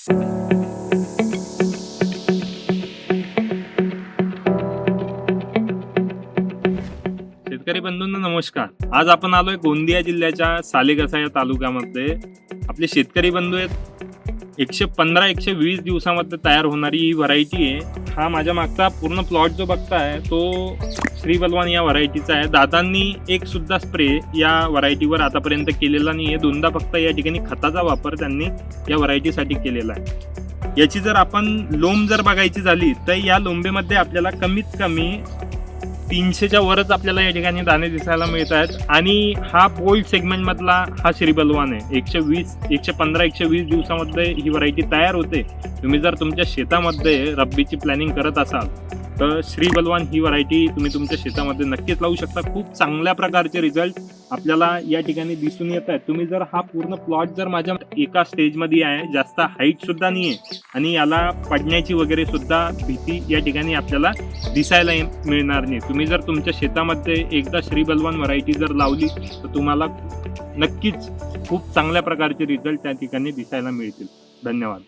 शेतकरी बंधूंना नमस्कार. आज आपण आलोय गोंदिया जिल्ह्याच्या सालेगसा या तालुक्यामध्ये. आपले शेतकरी बंधू आहेत. एकशे पंधरा एकशे वीस दिवसामध्ये तयार होणारी ही व्हरायटी आहे. हा माझ्या मागचा पूर्ण प्लॉट जो बघताय तो श्री बलवान या व्हरायटीचा आहे. दादांनी एक सुद्धा स्प्रे या व्हरायटीवर आतापर्यंत केलेला नाही आहे दोनदा फक्त या ठिकाणी खताचा वापर त्यांनी या व्हरायटीसाठी केलेला आहे. याची जर आपण लोंब जर बघायची झाली तर या लोंबेमध्ये आपल्याला कमीत कमी तीनशेच्या वरच आपल्याला या ठिकाणी दाणे दिसायला मिळत आहेत आणि हा बोल्ड सेगमेंट मधला हा श्रीबलवान आहे. एकशे वीस एकशे पंधरा एकशे वीस दिवसामध्ये ही व्हरायटी तयार होते. तुम्ही जर तुमच्या शेतामध्ये रब्बीची प्लॅनिंग करत असाल तर श्री बलवान ही व्हरायटी तुम्ही तुमच्या शेतामध्ये नक्कीच लावू शकता. खूप चांगल्या प्रकारचे रिझल्ट आपल्याला या ठिकाणी दिसून येत आहे. तुम्ही जर हा पूर्ण प्लॉट जर माझ्या एका स्टेजमध्ये आहे जास्त हाईट सुद्धा नाही आहे आणि याला पडण्याची वगैरे सुद्धा भीती या ठिकाणी आपल्याला दिसायला ये- मिळणार नाही. तुम्ही जर तुमच्या शेतामध्ये एकदा श्री बलवान व्हरायटी जर लावली तर तुम्हाला नक्कीच खूप चांगल्या प्रकारचे रिझल्ट त्या ठिकाणी दिसायला मिळतील. धन्यवाद.